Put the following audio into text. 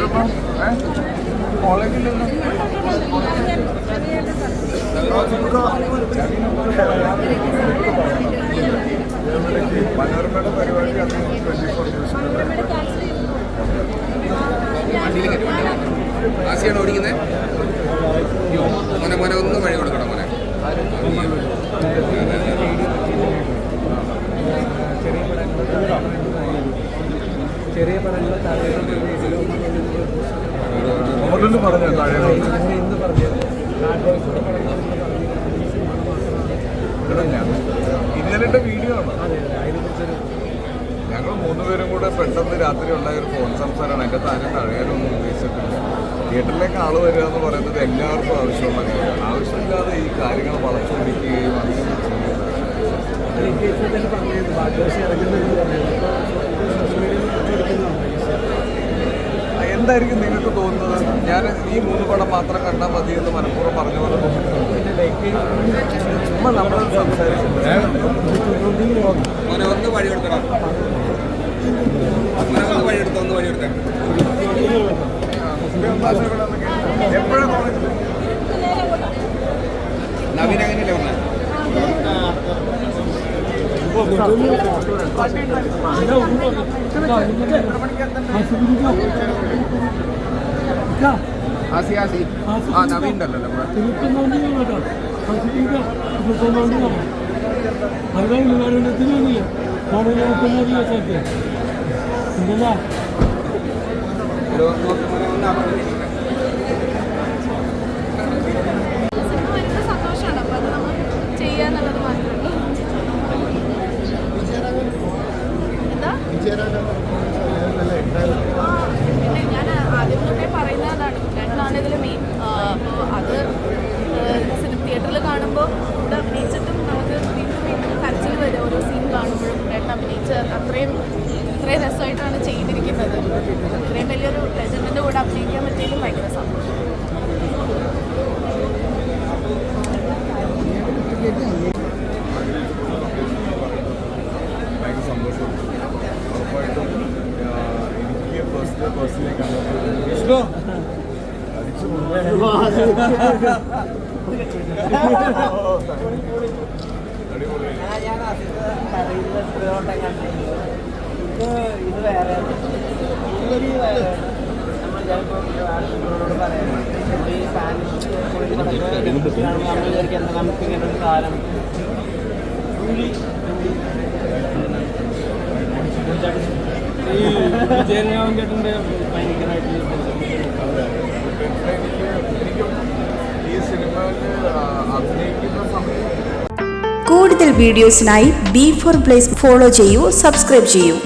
മനോരമ കോളേജിൽ നിന്ന് മനോരമയുടെ പരിപാടി അന്ന് ട്വന്റി ഫോർ ന്യൂസ് ആസിയാണ് ഓടിക്കുന്നത്? ഇന്നലെ വീഡിയോ ആണ്. ഞങ്ങൾ മൂന്നുപേരും കൂടെ പെട്ടെന്ന് രാത്രി ഉണ്ടായ ഒരു ഫോൺ സംസാരമാണ്. എന്റെ താരം തഴയാനൊന്നും ഉദ്ദേശിച്ചിട്ടില്ല. തിയേറ്ററിലേക്ക് ആൾ വരിക എന്ന് പറയുന്നത് എല്ലാവർക്കും ആവശ്യമുള്ള കാര്യമാണ്. ആവശ്യമില്ലാതെ ഈ കാര്യങ്ങൾ വളച്ചൊടിക്കുകയും അങ്ങനെ എന്തായിരിക്കും നിങ്ങൾക്ക് തോന്നുന്നത്? ഞാൻ ഈ മൂന്ന് പടം മാത്രം കണ്ടാൽ മതി എന്ന് മനഃപൂർവം പറഞ്ഞു പോലെ നമ്മൾ സംസാരിച്ചിട്ടുണ്ട്. ഒന്ന് വഴി എടുക്കണം ഒന്ന് വഴി എടുത്തോ ഒന്ന് വഴി എടുത്തേ എപ്പോഴാണ് കോളേജിൽ നവീൻ അങ്ങനെയല്ലേ പറഞ്ഞത് ആസി ആസി. ആ നവീൻ ഉണ്ടല്ലോ നമ്മുടെ. ഒരു ഇത്രയും രസമായിട്ടാണ് ചെയ്തിരിക്കുന്നത്. ഇത്രയും വലിയൊരു ലെജൻഡിന്റെ കൂടെ അഭിനയിക്കാൻ പറ്റിയതിലും ഭയങ്കര സന്തോഷം. എനിക്ക് ഫസ്റ്റ് പേഴ്സണലി അടിച്ചു അടിപൊളി ഞാൻ പറയുന്നത് എത്രയോട്ടം കണ്ടിട്ടുണ്ട് ഇത് വേറെ. ഇവർ വേറെ. നമ്മൾ ആളുകളോട് പറയാം. ഈ സ്പാനിഷ് നമ്മൾ വിചാരിക്കും എന്താ നമുക്ക് ഇങ്ങനെ ഒരു കാലം ഈ വിജയരാമൻ ചേട്ടന്റെ ഭയങ്കരമായിട്ട് ഈ സിനിമയിൽ അഭിനയിക്കുന്ന സമയത്ത് കൂടുതൽ വീഡിയോസിനായി ബി ഫോർ പ്ലേസ് ഫോളോ ചെയ്യൂ സബ്സ്ക്രൈബ് ചെയ്യൂ.